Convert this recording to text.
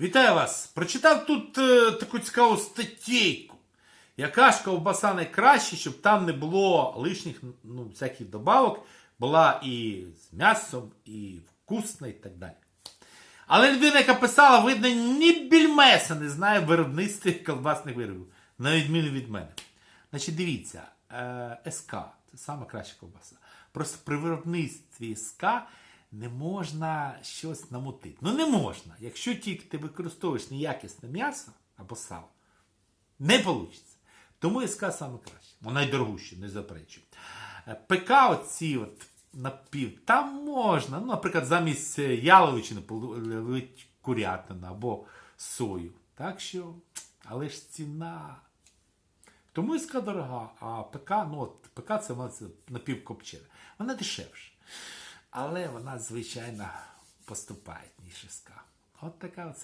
Вітаю вас! Прочитав тут е, таку цікаву статтєйку. Яка ж ковбаса найкраща, щоб там не було лишніх ну, всяких добавок, була і з м'ясом, і вкусна, і так далі. Але людина, яка писала, видно, ні більмеса не знає виробництва колбасних виробів, на відміну від мене. Значить, дивіться, е, СК це сама краща ковбаса. Просто при виробництві СК не можна щось намутити. Ну не можна. Якщо тільки ти використовуєш неякісне м'ясо або сало, не вийде. Тому СК саме краще. Вона найдорожча, не заперечую. Е, ПК оці от напів, там можна, ну, наприклад, замість е, яловичини полить курятину або сою. Так що, але ж ціна. Тому СК дорога, а ПК, ну от ПК це це. Вона дешевша. Але вона, звичайно, поступає, ніж От така от